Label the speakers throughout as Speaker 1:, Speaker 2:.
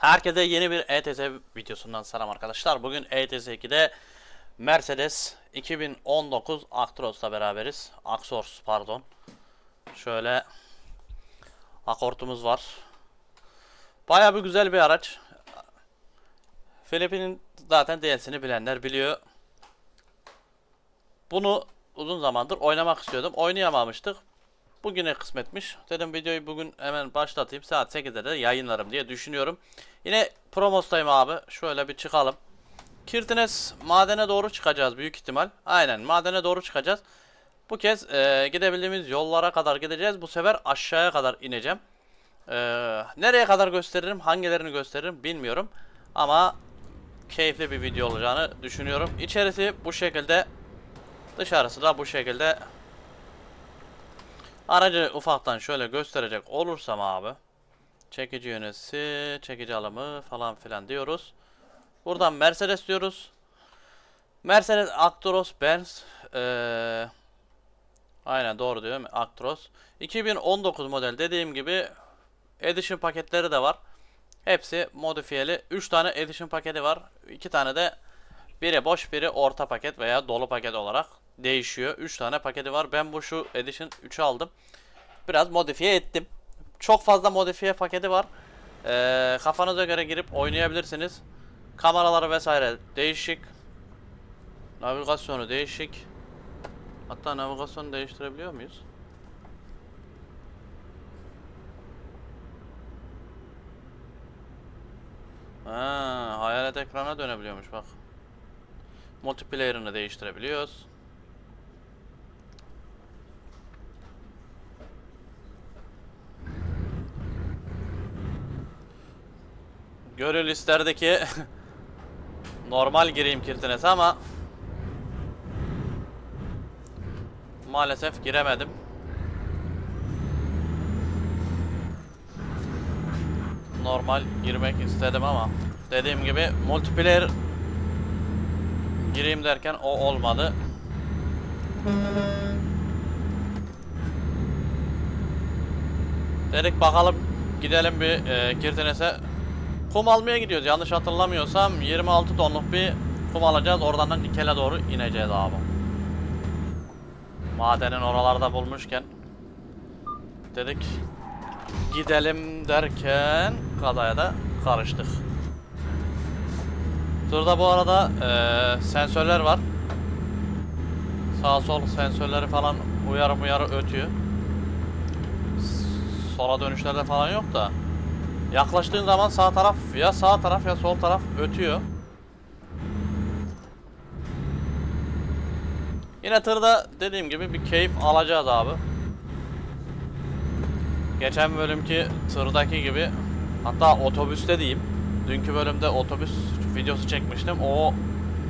Speaker 1: Herkese yeni bir ETS videosundan selam arkadaşlar. Bugün ETS 2'de Mercedes 2019 Actros'la beraberiz. Axors pardon. Şöyle akortumuz var. Baya bir güzel bir araç. Filipin'in zaten DLC'ni bilenler biliyor. Bunu uzun zamandır oynamak istiyordum. Oynayamamıştık. Bugüne kısmetmiş. Dedim videoyu bugün hemen başlatayım. Saat 8'de de yayınlarım diye düşünüyorum. Yine promostayım abi. Şöyle bir çıkalım. Kirtines madene doğru çıkacağız büyük ihtimal. Aynen madene doğru çıkacağız. Bu kez e, gidebildiğimiz yollara kadar gideceğiz. Bu sefer aşağıya kadar ineceğim. E, nereye kadar gösteririm, hangilerini gösteririm bilmiyorum. Ama keyifli bir video olacağını düşünüyorum. İçerisi bu şekilde. Dışarısı da bu şekilde. Aracı ufaktan şöyle gösterecek olursam abi. Çekici yönesi, çekici alımı falan filan diyoruz. Buradan Mercedes diyoruz. Mercedes Actros Benz ee, aynen doğru diyorum Actros 2019 model dediğim gibi Edition paketleri de var. Hepsi modifiyeli. 3 tane Edition paketi var. 2 tane de biri boş biri orta paket veya dolu paket olarak değişiyor. 3 tane paketi var. Ben bu şu Edition 3'ü aldım. Biraz modifiye ettim. Çok fazla modifiye paketi var. Ee, kafanıza göre girip oynayabilirsiniz. Kameraları vesaire değişik. Navigasyonu değişik. Hatta navigasyonu değiştirebiliyor muyuz? Ha, hayalet ekrana dönebiliyormuş bak. Multiplayer'ını değiştirebiliyoruz. Gönül isterdi ki normal gireyim Kirtines'e ama maalesef giremedim. Normal girmek istedim ama dediğim gibi multiplayer gireyim derken o olmadı. Dedik bakalım gidelim bir e, Kirtines'e kum almaya gidiyoruz. Yanlış hatırlamıyorsam 26 tonluk bir kum alacağız. Oradan da Nikel'e doğru ineceğiz abi. Madenin oralarda bulmuşken dedik gidelim derken kadaya da karıştık. Şurada bu arada eee, sensörler var. Sağ sol sensörleri falan uyarı uyarı ötüyor. Sola dönüşlerde falan yok da. Yaklaştığın zaman sağ taraf ya sağ taraf ya sol taraf ötüyor. Yine tırda dediğim gibi bir keyif alacağız abi. Geçen bölümki tırdaki gibi hatta otobüste diyeyim. Dünkü bölümde otobüs videosu çekmiştim. O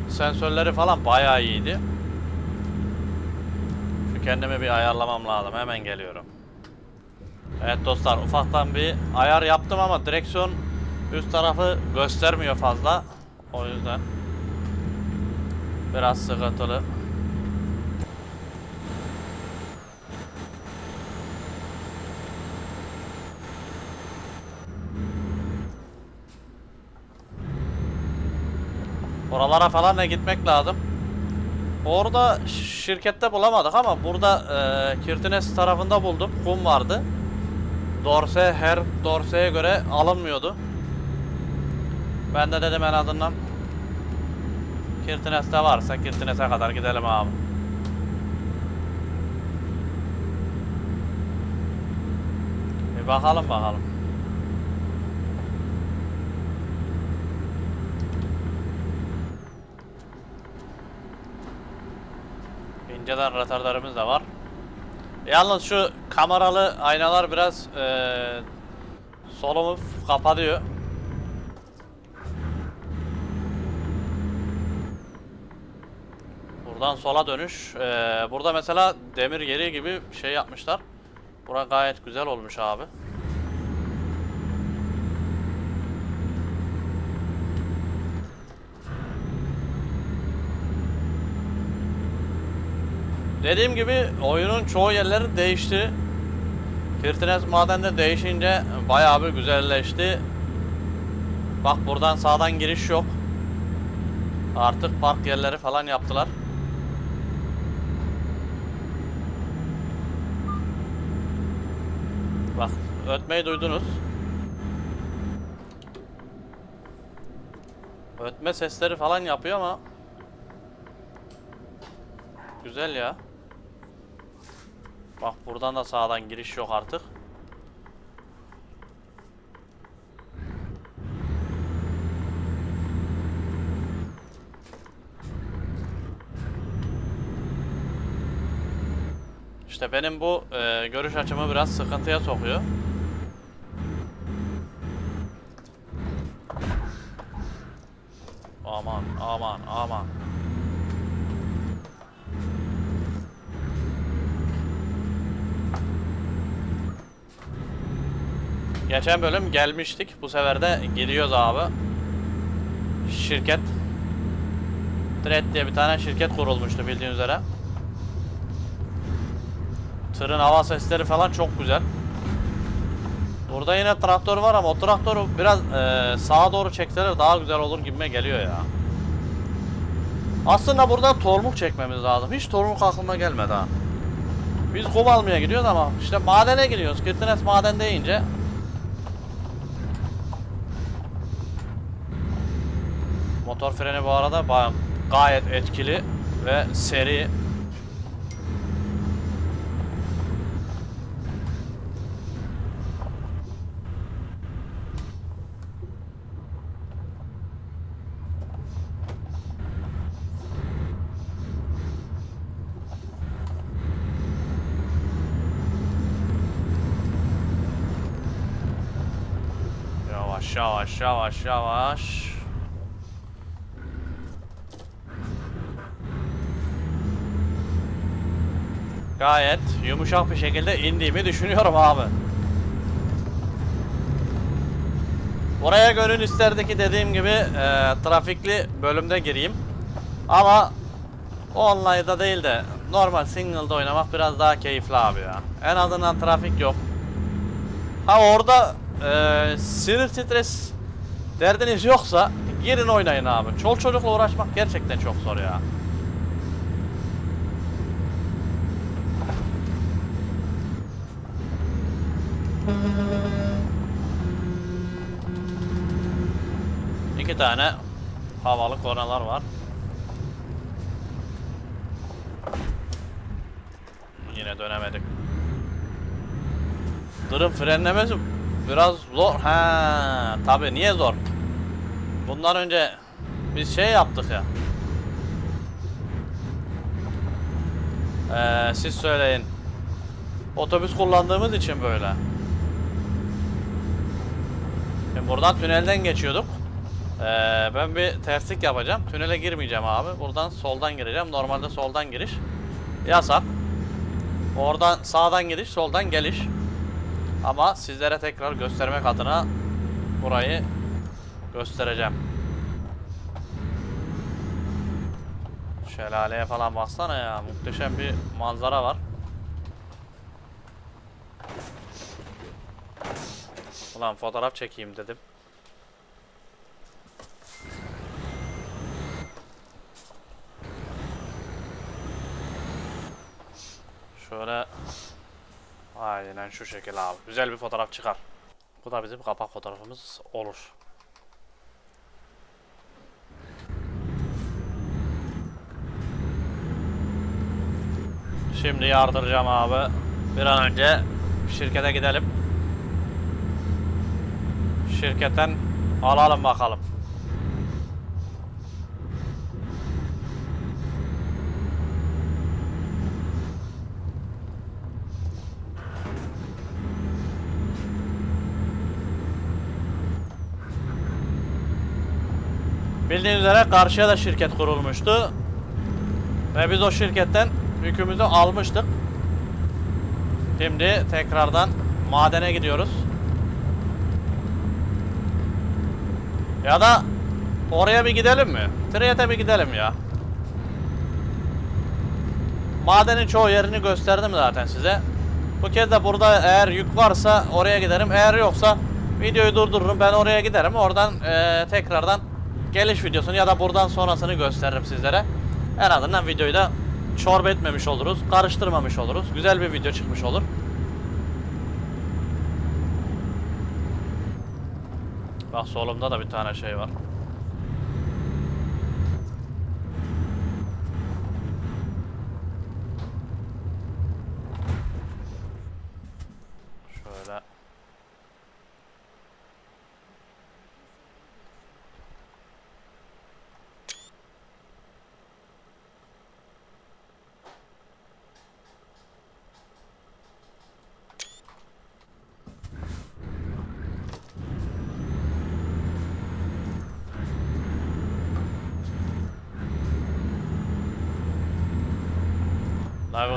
Speaker 1: sensörleri falan bayağı iyiydi. Şu kendimi bir ayarlamam lazım. Hemen geliyorum. Evet dostlar ufaktan bir ayar yaptım ama direksiyon üst tarafı göstermiyor fazla. O yüzden biraz sıkıntılı. Oralara falan da gitmek lazım. Orada şirkette bulamadık ama burada e, Kirtines tarafında buldum. Kum vardı. Dorse her Dorse'ye göre alınmıyordu. Ben de dedim en azından Kirtines'te varsa Kirtines'e kadar gidelim abi. Bir bakalım bakalım. İnceden radarlarımız da var. Yalnız şu kameralı aynalar biraz eee solumu kapatıyor. Buradan sola dönüş. Eee, burada mesela demir yeri gibi şey yapmışlar. Bura gayet güzel olmuş abi. Dediğim gibi oyunun çoğu yerleri değişti. Firtines madende değişince bayağı bir güzelleşti. Bak buradan sağdan giriş yok. Artık park yerleri falan yaptılar. Bak ötmeyi duydunuz. Ötme sesleri falan yapıyor ama Güzel ya. Bak buradan da sağdan giriş yok artık. İşte benim bu e, görüş açımı biraz sıkıntıya sokuyor. Geçen bölüm gelmiştik. Bu sefer de gidiyoruz abi. Şirket. Thread diye bir tane şirket kurulmuştu bildiğiniz üzere. Tırın hava sesleri falan çok güzel. Burada yine traktör var ama o traktörü biraz e, sağa doğru çekseler daha güzel olur gibime geliyor ya. Aslında burada tormuk çekmemiz lazım. Hiç tormuk aklıma gelmedi ha. Biz kum almaya gidiyoruz ama işte madene gidiyoruz. Kirtines maden deyince Motor freni bu arada gayet etkili ve seri. Yavaş yavaş yavaş yavaş. Gayet yumuşak bir şekilde indiğimi düşünüyorum abi. Buraya gönül isterdi ki dediğim gibi e, trafikli bölümde gireyim. Ama online'da değil de normal single'da oynamak biraz daha keyifli abi ya. En azından trafik yok. Ha orada e, sinir stres derdiniz yoksa girin oynayın abi. Çol çocukla uğraşmak gerçekten çok zor ya. Tane havalı kornalar var. Yine dönemedik. Dırın frenlemesi biraz zor. Ha, tabi niye zor? Bundan önce biz şey yaptık ya. Ee, siz söyleyin. Otobüs kullandığımız için böyle. Şimdi buradan tünelden geçiyorduk. Ee, ben bir terslik yapacağım. Tünele girmeyeceğim abi. Buradan soldan gireceğim. Normalde soldan giriş yasak. Oradan sağdan giriş, soldan geliş. Ama sizlere tekrar göstermek adına burayı göstereceğim. Şelaleye falan baksana ya. Muhteşem bir manzara var. Ulan fotoğraf çekeyim dedim. Şöyle Aynen şu şekil abi. Güzel bir fotoğraf çıkar. Bu da bizim kapak fotoğrafımız olur. Şimdi yardıracağım abi. Bir an önce şirkete gidelim. Şirketten alalım bakalım. Bildiğiniz üzere karşıya da şirket kurulmuştu. Ve biz o şirketten yükümüzü almıştık. Şimdi tekrardan madene gidiyoruz. Ya da oraya bir gidelim mi? Triyete bir gidelim ya. Madenin çoğu yerini gösterdim zaten size. Bu kez de burada eğer yük varsa oraya giderim. Eğer yoksa Videoyu durdururum ben oraya giderim oradan eee, tekrardan geliş videosunu ya da buradan sonrasını gösteririm sizlere. En azından videoyu da çorba etmemiş oluruz, karıştırmamış oluruz. Güzel bir video çıkmış olur. Bak solumda da bir tane şey var. Şöyle.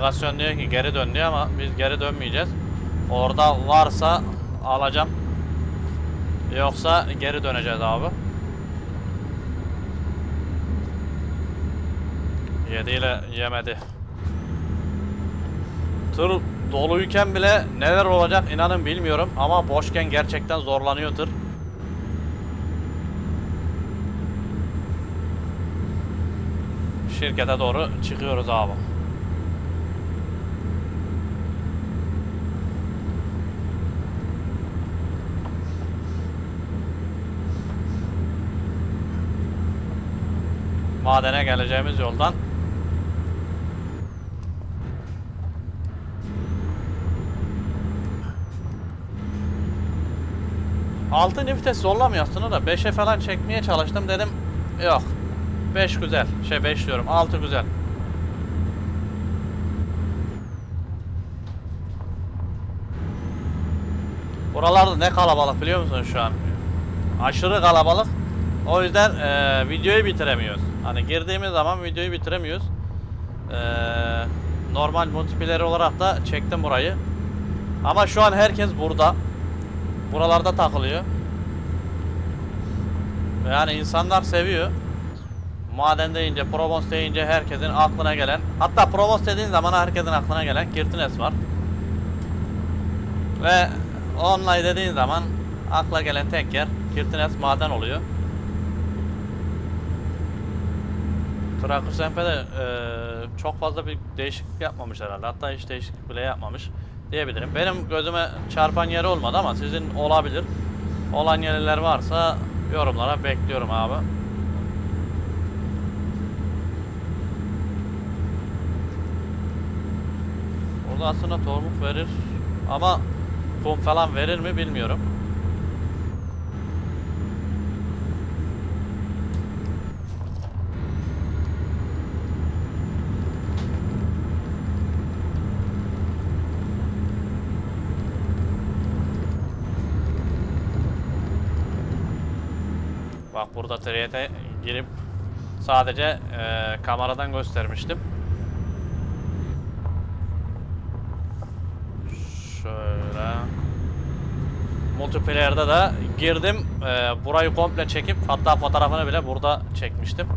Speaker 1: Navigasyon diyor ki geri dön diyor ama biz geri dönmeyeceğiz. Orada varsa alacağım. Yoksa geri döneceğiz abi. 7 ile yemedi. Tır doluyken bile neler olacak inanın bilmiyorum ama boşken gerçekten zorlanıyor tır. Şirkete doğru çıkıyoruz abi. Madene geleceğimiz yoldan. Altı vites zorlamıyor aslında da 5'e falan çekmeye çalıştım dedim yok. 5 güzel şey 5 diyorum 6 güzel. Buralarda ne kalabalık biliyor musun şu an? Aşırı kalabalık. O yüzden eee, videoyu bitiremiyoruz. Hani girdiğimiz zaman videoyu bitiremiyoruz. Eee, normal multiplayer olarak da çektim burayı. Ama şu an herkes burada. Buralarda takılıyor. Yani insanlar seviyor. Maden deyince, Provence deyince herkesin aklına gelen, hatta Provence dediğin zaman herkesin aklına gelen Kirtines var. Ve online dediğin zaman akla gelen tek yer Kirtines maden oluyor. Trakus MP'de e, çok fazla bir değişiklik yapmamış herhalde. Hatta hiç değişiklik bile yapmamış diyebilirim. Benim gözüme çarpan yeri olmadı ama sizin olabilir. Olan yerler varsa yorumlara bekliyorum abi. Burada aslında tormuk verir ama kum falan verir mi bilmiyorum. Bak burada triyete girip sadece eee, kameradan göstermiştim. Şöyle. Multiplayer'da da girdim. eee, burayı komple çekip hatta fotoğrafını bile burada çekmiştim.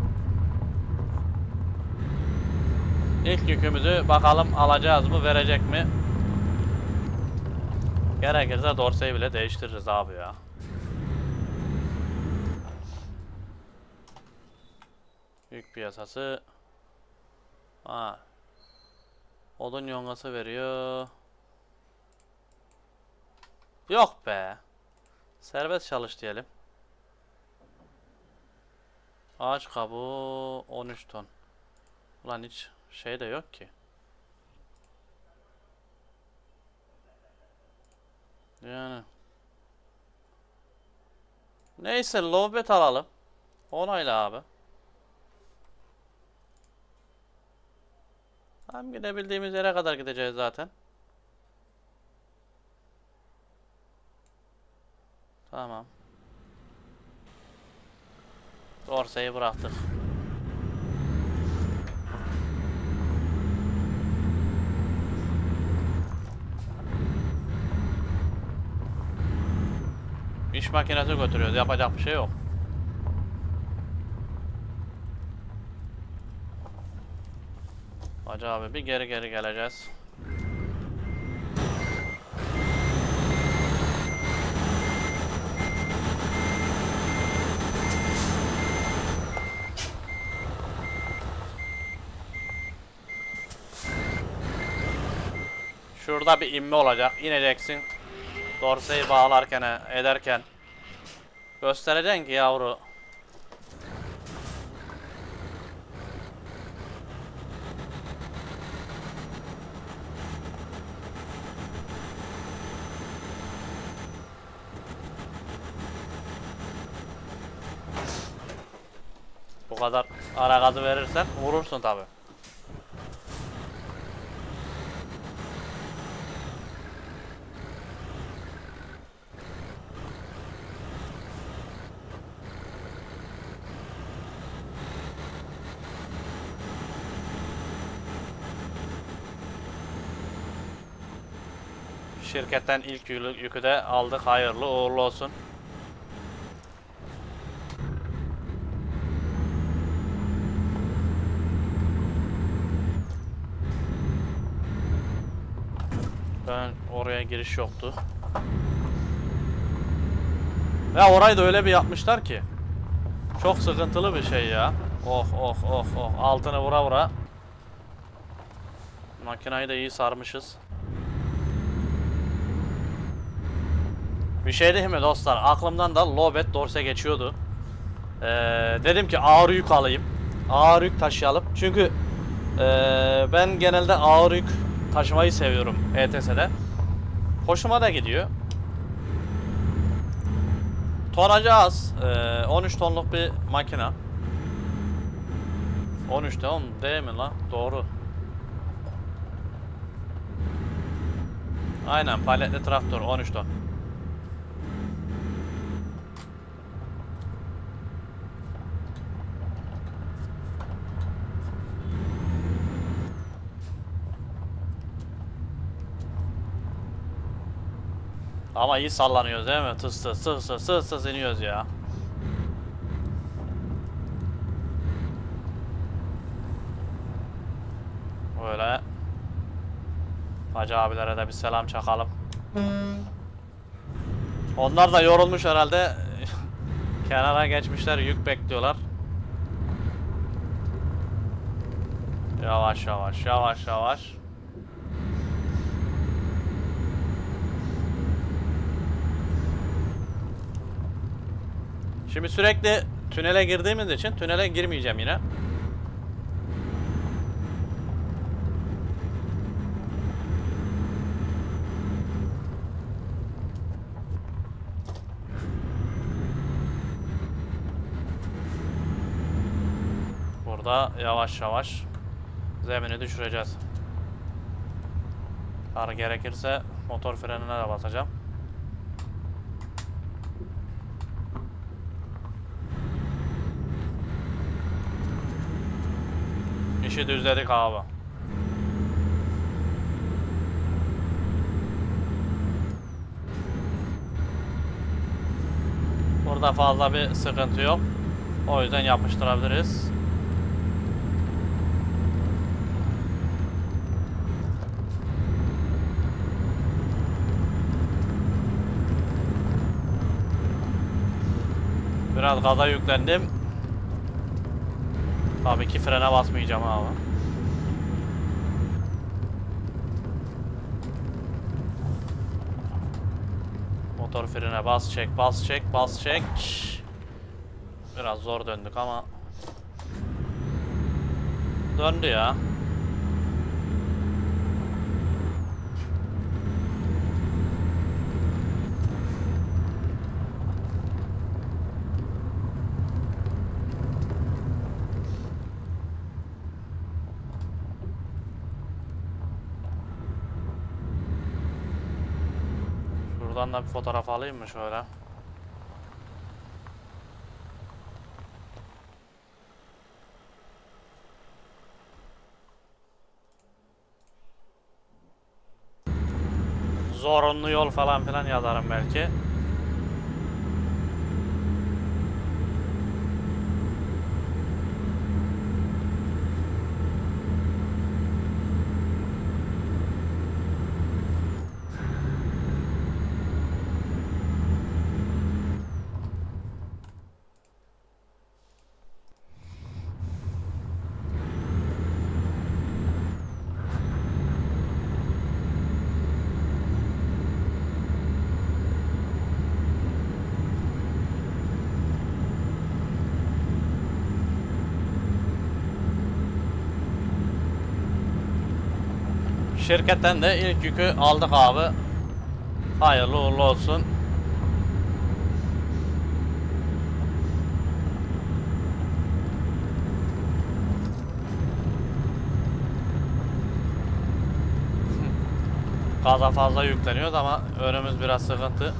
Speaker 1: İlk yükümüzü bakalım alacağız mı verecek mi? Gerekirse dorseyi bile değiştiririz abi ya. Piyasası. Ha. Odun yongası veriyor. Yok be. Serbest çalış diyelim. Ağaç kabuğu 13 ton. Ulan hiç şey de yok ki. Yani. Neyse lobet alalım. Onayla abi. Tam gidebildiğimiz yere kadar gideceğiz zaten. Tamam. Dorsey'i bıraktık. İş makinesi götürüyoruz. Yapacak bir şey yok. Hacı abi bir geri geri geleceğiz. Şurada bir inme olacak. İneceksin. Dorseyi bağlarken ederken. Göstereceksin ki yavru. Bu kadar ara gazı verirsen vurursun tabi. Şirketten ilk yükü, de aldık. Hayırlı uğurlu olsun. Ben oraya giriş yoktu. Ya orayı da öyle bir yapmışlar ki. Çok sıkıntılı bir şey ya. Oh oh oh oh. Altını vura vura. Makinayı da iyi sarmışız. Bir şey değil mi dostlar? Aklımdan da Lobet Dorse geçiyordu. Ee, dedim ki ağır yük alayım. Ağır yük taşıyalım. Çünkü ee, ben genelde ağır yük taşımayı seviyorum ETS'de. Hoşuma da gidiyor. Tonajı az. Ee, 13 tonluk bir makina. 13 ton değil mi lan? Doğru. Aynen paletli traktör 13 ton. Ama iyi sallanıyoruz değil mi? Tıs tıs tıs tıs tıs tıs iniyoruz ya. Böyle. Hacı abilere de bir selam çakalım. Onlar da yorulmuş herhalde. Kenara geçmişler, yük bekliyorlar. Yavaş yavaş, yavaş yavaş. Şimdi sürekli tünele girdiğimiz için tünele girmeyeceğim yine. Burada yavaş yavaş zemini düşüreceğiz. Kar gerekirse motor frenine de basacağım. İşi düzledik abi. Burada fazla bir sıkıntı yok. O yüzden yapıştırabiliriz. Biraz gaza yüklendim. Tabii ki frene basmayacağım abi. Motor frene bas çek bas çek bas çek. Biraz zor döndük ama döndü ya. Şuradan da bir fotoğraf alayım mı şöyle? Zorunlu yol falan filan yazarım belki. Şirketten de ilk yükü aldık abi. Hayırlı uğurlu olsun. Gaza fazla yükleniyoruz ama önümüz biraz sıkıntı.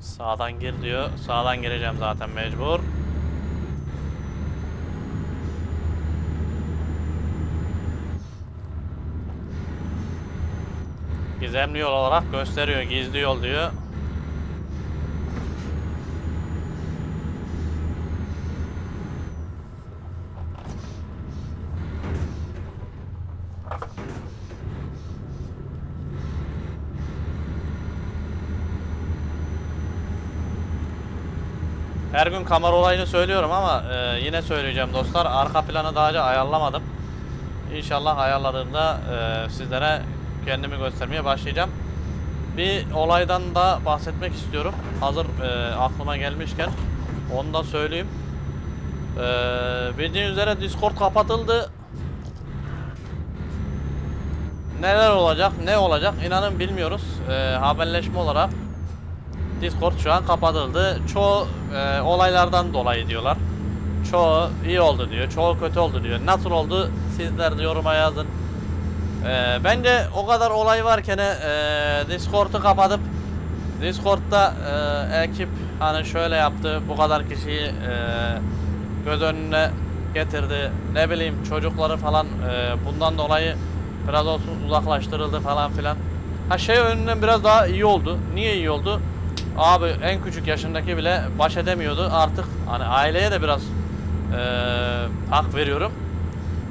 Speaker 1: Sağdan gir diyor. Sağdan gireceğim zaten mecbur. Gizemli yol olarak gösteriyor. Gizli yol diyor. Her gün kamera olayını söylüyorum ama e, yine söyleyeceğim dostlar. Arka planı daha önce ayarlamadım. İnşallah ayarladığımda e, sizlere kendimi göstermeye başlayacağım. Bir olaydan da bahsetmek istiyorum. Hazır e, aklıma gelmişken onu da söyleyeyim. E, bildiğiniz üzere Discord kapatıldı. Neler olacak, ne olacak inanın bilmiyoruz. E, haberleşme olarak Discord şu an kapatıldı. Çoğu e, olaylardan dolayı diyorlar. Çoğu iyi oldu diyor, çoğu kötü oldu diyor. Nasıl oldu sizler de yoruma yazın. E, bence o kadar olay varken e, Discord'u kapatıp Discord'da e, ekip hani şöyle yaptı, bu kadar kişiyi e, göz önüne getirdi. Ne bileyim çocukları falan e, bundan dolayı biraz olsun uzaklaştırıldı falan filan. Ha şey önünden biraz daha iyi oldu. Niye iyi oldu? Abi en küçük yaşındaki bile baş edemiyordu. Artık hani aileye de biraz eee, hak veriyorum.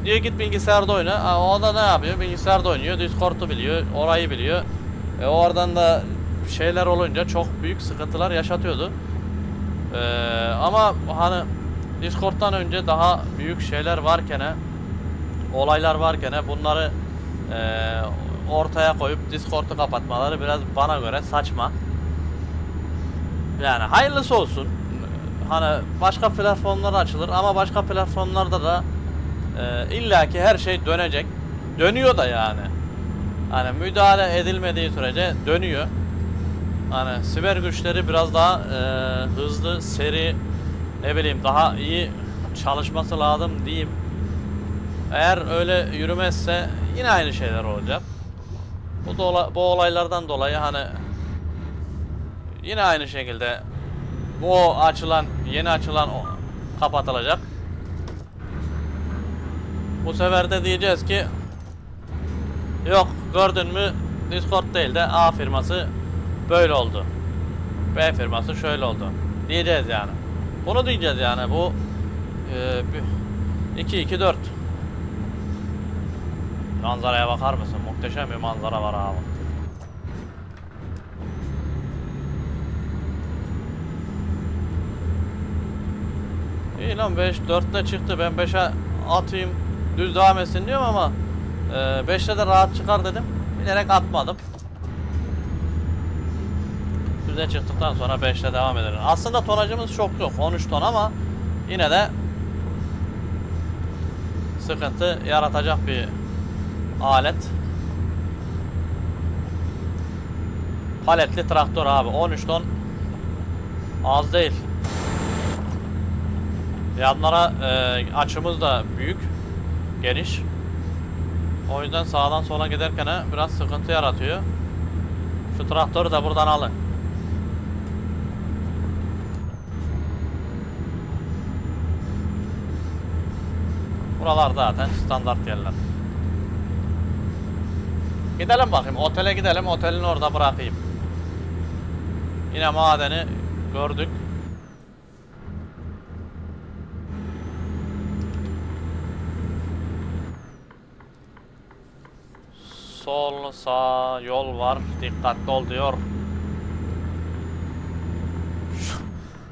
Speaker 1: Diyor git bilgisayarda oyna. Ha, o da ne yapıyor? Bilgisayarda oynuyor. Discord'u biliyor. Orayı biliyor. E, oradan da şeyler olunca çok büyük sıkıntılar yaşatıyordu. Eee, ama hani Discord'dan önce daha büyük şeyler varken olaylar varken bunları eee, ortaya koyup Discord'u kapatmaları biraz bana göre saçma. Yani hayırlısı olsun. Hani başka platformlar açılır ama başka platformlarda da e, illaki her şey dönecek. Dönüyor da yani. Hani müdahale edilmediği sürece dönüyor. Hani siber güçleri biraz daha e, hızlı, seri, ne bileyim daha iyi çalışması lazım diyeyim. Eğer öyle yürümezse yine aynı şeyler olacak. Bu, dola, bu olaylardan dolayı hani Yine aynı şekilde bu açılan yeni açılan kapatılacak. Bu sefer de diyeceğiz ki yok gördün mü Discord değil de A firması böyle oldu. B firması şöyle oldu. Diyeceğiz yani. Bunu diyeceğiz yani bu e, 2 2 4 Manzaraya bakar mısın? Muhteşem bir manzara var abi. İyi lan 5 4'te çıktı. Ben 5'e atayım düz devam etsin diyorum ama 5'te de rahat çıkar dedim. Bilerek atmadım. Düze çıktıktan sonra 5'te devam edelim. Aslında tonajımız çok yok. 13 ton ama yine de sıkıntı yaratacak bir alet. Paletli traktör abi 13 ton az değil. Yanlara e, açımız da büyük, geniş. O yüzden sağdan sola giderken biraz sıkıntı yaratıyor. Şu traktörü de buradan alın. Buralar zaten standart yerler. Gidelim bakayım. Otele gidelim. Otelin orada bırakayım. Yine madeni gördük. Sol sağ yol var. Dikkatli ol diyor. Şu,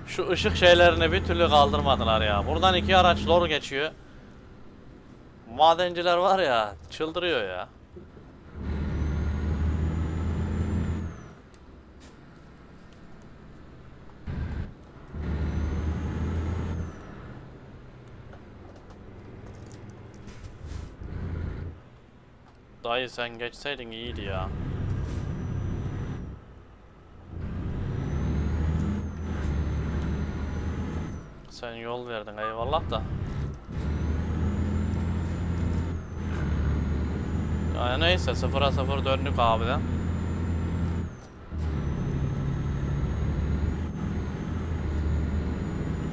Speaker 1: şu ışık şeylerini bir türlü kaldırmadılar ya. Buradan iki araç lor geçiyor. Madenciler var ya çıldırıyor ya. Dayı sen geçseydin iyiydi ya. Sen yol verdin eyvallah da. Ya neyse sıfıra sıfır döndük abiden.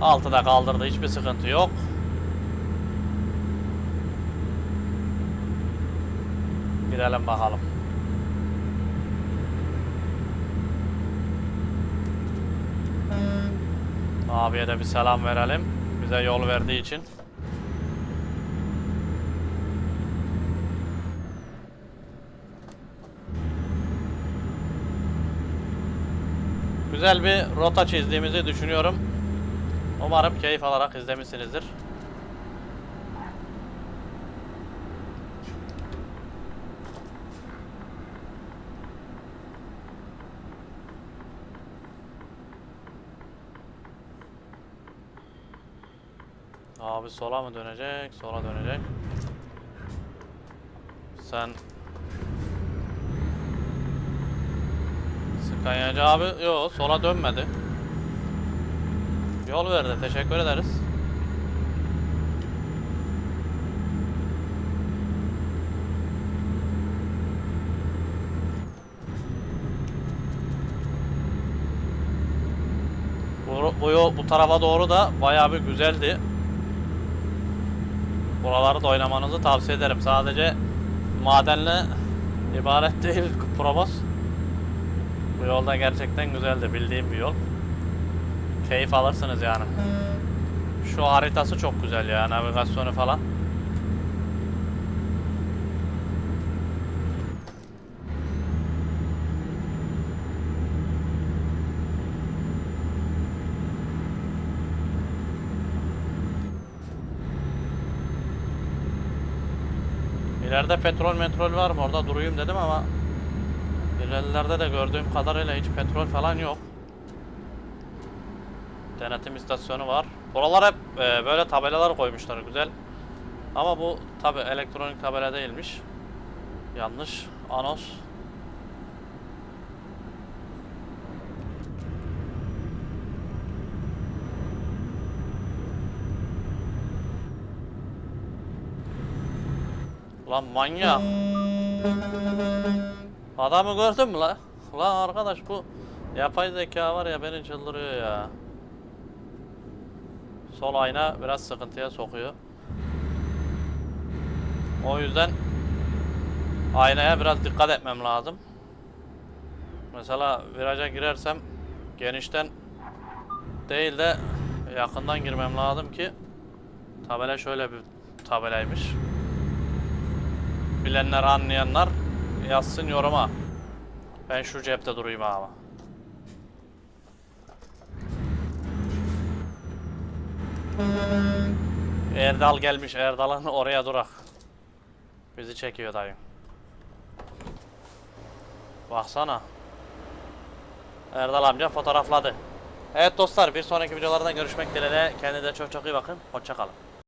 Speaker 1: Altıda kaldırdı hiçbir sıkıntı yok. Girelim bakalım. Abiye de bir selam verelim. Bize yol verdiği için. Güzel bir rota çizdiğimizi düşünüyorum. Umarım keyif alarak izlemişsinizdir. Abi sola mı dönecek? Sola dönecek. Sen Skanyacı abi yo sola dönmedi. Yol verdi. Teşekkür ederiz. Bu, bu, bu tarafa doğru da bayağı bir güzeldi. Buraları da oynamanızı tavsiye ederim. Sadece madenle ibaret değil Probos. Bu yolda gerçekten güzeldi. Bildiğim bir yol. Keyif alırsınız yani. Şu haritası çok güzel ya. Navigasyonu falan. İleride petrol metrol var mı? Orada durayım dedim ama ilerilerde de gördüğüm kadarıyla hiç petrol falan yok. Denetim istasyonu var. Buralar hep e, böyle tabelalar koymuşlar güzel. Ama bu tabi elektronik tabela değilmiş. Yanlış. Anos. Lan manyak. Adamı gördün mü la? Lan arkadaş bu yapay zeka var ya beni çıldırıyor ya. Sol ayna biraz sıkıntıya sokuyor. O yüzden aynaya biraz dikkat etmem lazım. Mesela viraja girersem genişten değil de yakından girmem lazım ki tabela şöyle bir tabelaymış. Bilenler anlayanlar yazsın yoruma. Ben şu cepte durayım abi. Erdal gelmiş. Erdal'ın oraya durak. Bizi çekiyor dayı. Baksana. Erdal amca fotoğrafladı. Evet dostlar bir sonraki videolarda görüşmek dileğiyle. Kendinize çok çok iyi bakın. Hoşçakalın.